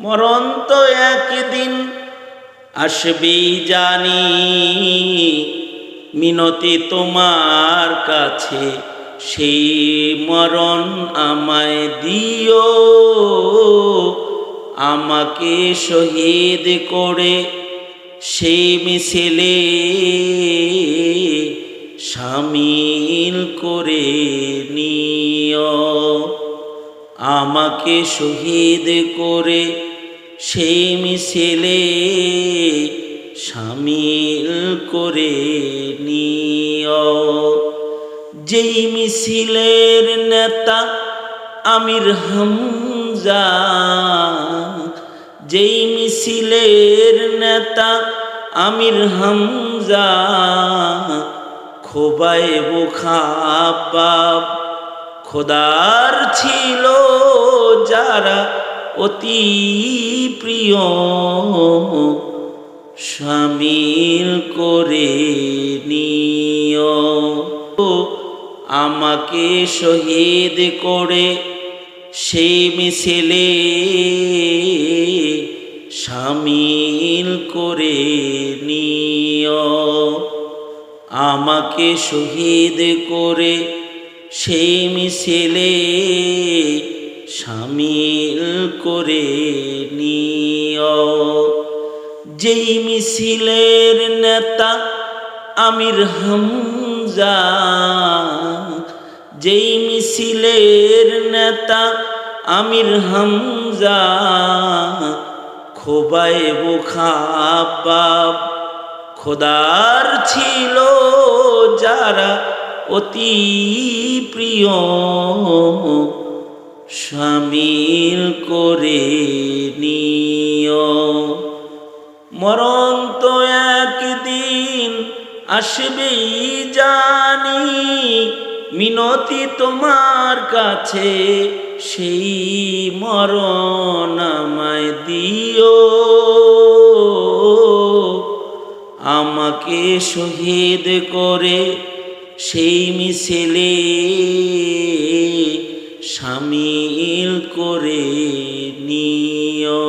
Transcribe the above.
মরণ তো একদিন আসবেই জানি। মিনতি তোমার কাছে, সেই মরণ আমায় দিও। আমাকে শহীদ করে সেই মিছিলে সামিল করে নিও। আমাকে শহীদ করে সেই মিছিলে সামিল করে নিও যেই মিছিলের নেতা আমির হামজা, যেই মিছিলের নেতা আমির হামজা, খোবায় বুখাবাব খোদার ছিল যারা অতি প্রিয় সামিল করে নিও আমাকে শহীদ করে সেই মিছিলে সামিল করে নিও আমাকে শহীদ করে সেই মিছিলে সামিল করে নিও। যেই মিছিলের নেতা আমির হামজা, যেই মিছিলের নেতা আমির হামজা, খোবায় বুখাবাব খোদার ছিল যারা অতি প্রিয়। সামিল করে নিও। মরণ তো একদিন আসবেই জানি, মিনতি তোমার কাছে সেই মরণ আমায় দিও। আমাকে শহীদ করে সেই মিছিলে সামিল করে নিও